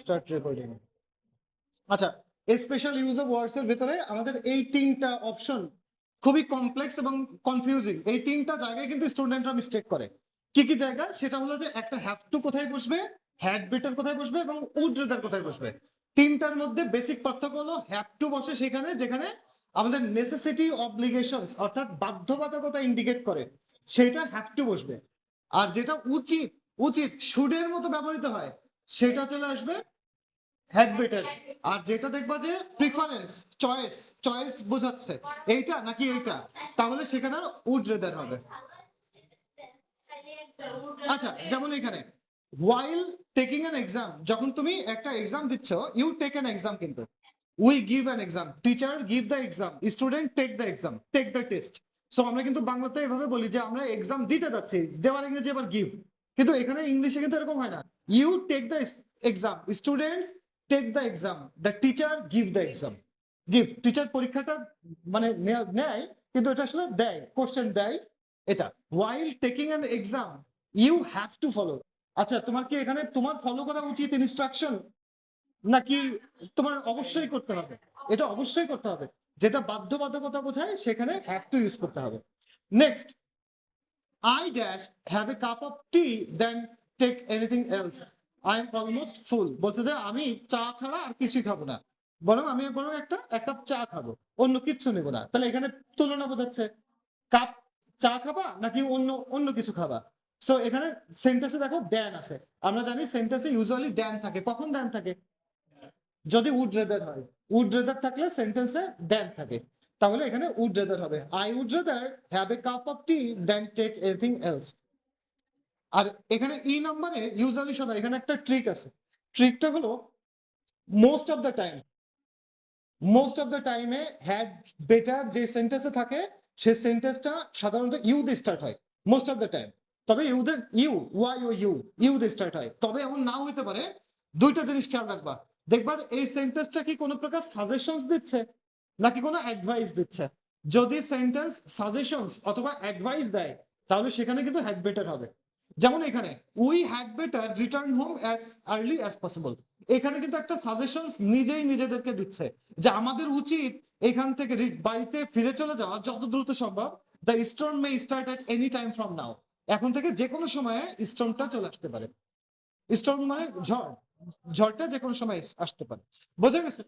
Start recording আচ্ছা special use of words এর ভিতরে আমাদের এই তিনটা অপশন খুবই কমপ্লেক্স এবং কনফিউজিং এই তিনটা জায়গায় কিন্তু স্টুডেন্টরা মিস্টেক করে। কি কি জায়গা? সেটা হলো যে একটা হ্যাভ টু কোথায় বসবে হ্যাড বেটার কোথায় বসবে এবং উড রেদার কোথায় বসবে। তিনটার মধ্যে বেসিক পার্থক্য হলো হ্যাভ টু বসে সেখানে, যেখানে আমাদের নেসেসিটি অবলিগেশন অর্থাৎ বাধ্যবাধকতা ইন্ডিকেট করে, সেটা হ্যাভ টু বসবে। আর যেটা উচিত উচিত শুডের মতো ব্যবহৃত হয় সেটা চলে আসবে হ্যাড বেটার আর যেটা দেখবা যে প্রিফারেন্স চয়েস চয়েস বোঝাচ্ছে। এইটা নাকি এইটা? তাহলে সেখানে উড রেদার হবে। আচ্ছা যেমন এখানে ওয়াইল টেকিং অ্যান এক্সাম যখন তুমি একটা এক্সাম দিচ্ছ ইউ টেক অ্যান এক্সাম কিন্তু। We give an exam teacher give the exam student take the exam take the test so আমরা কিন্তু বাংলাতে এভাবে বলি যে আমরা এক্সাম দিতে যাচ্ছি, দেওয়ার ইংরেজি আবার গিভ কিন্তু এখানে ইংলিশে কিন্তু এরকম হয় না। You take the exam students take the exam the teacher give the exam give teacher পরীক্ষাটা মানে নেয়া- কিন্তু এটা আসলে দেয় কোশ্চেন দেয় এটা। While taking an exam you have to follow আচ্ছা তোমার কি এখানে তোমার ফলো করা উচিত ইনস্ট্রাকশন নাকি তোমার অবশ্যই করতে হবে? এটা অবশ্যই করতে হবে। যেটা বাধ্যবাধকতা বোঝায়, সেখানে হ্যাভ টু ইউজ করতে হবে। Next I dash have a cup of tea then take anything else I am almost full বলছে যে আমি চা ছাড়া আর কিছুই খাব না। বরং আমি বরং একটা, এক কাপ চা খাব। অন্য কিচ্ছু নেব না। তাহলে এখানে তুলনা বোঝাচ্ছে। কাপ চা খাবা নাকি অন্য অন্য কিছু খাবা? সো এখানে সেন্টেন্সে দেখো দেন আছে। আমরা জানি সেন্টেন্সে ইউজুয়ালি দেন থাকে। কখন দেন থাকে? যদি উড রেদার হয়। উড রেদার থাকলে সেন্টেন্সে দেন থাকে। তাহলে এখানে উড রেদার হবে। I would rather have a cup of tea then take anything else আর এখানে ই নাম্বারে ইউজুয়ালি শোনো এখানে একটা ট্রিক আছে। ট্রিকটা হলো most of the time most of the টাইমে হ্যাড বেটার যে সেন্টেন্সে থাকে সেই সেন্টেন্সটা সাধারণত ইউ দিয়ে স্টার্ট হয় মোস্ট অফ দ্য টাইম তবে you there you Y O U you দিয়ে স্টার্ট হয়। তবে এমন নাও হইতে পারে, দুইটা জিনিস খেয়াল রাখবা। দেখবা এই সেন্টেন্সটা কি কোনো প্রকার সাজেশনস দিচ্ছে? নাকি কোনো অ্যাডভাইস দিচ্ছে? যদি সেন্টেন্স সাজেশনস অথবা অ্যাডভাইস দেয়, তাহলে সেখানে কিন্তু হ্যাড বেটার হবে। যেমন এখানে we had better return home as early as possible এখানে কিন্তু একটা সাজেশনস নিজেই নিজেদেরকে দিচ্ছে যে আমাদের উচিত এখান থেকে বাড়িতে ফিরে চলে যাওয়া যত দ্রুত সম্ভব। The storm may start at any time from now এখন থেকে যে কোনো সময়ে স্টর্মটা চলে আসতে পারে। স্টর্ম মানে ঝড়। ঝড়টা যে কোনো সময় আসতে পারে। বোঝা গেছে?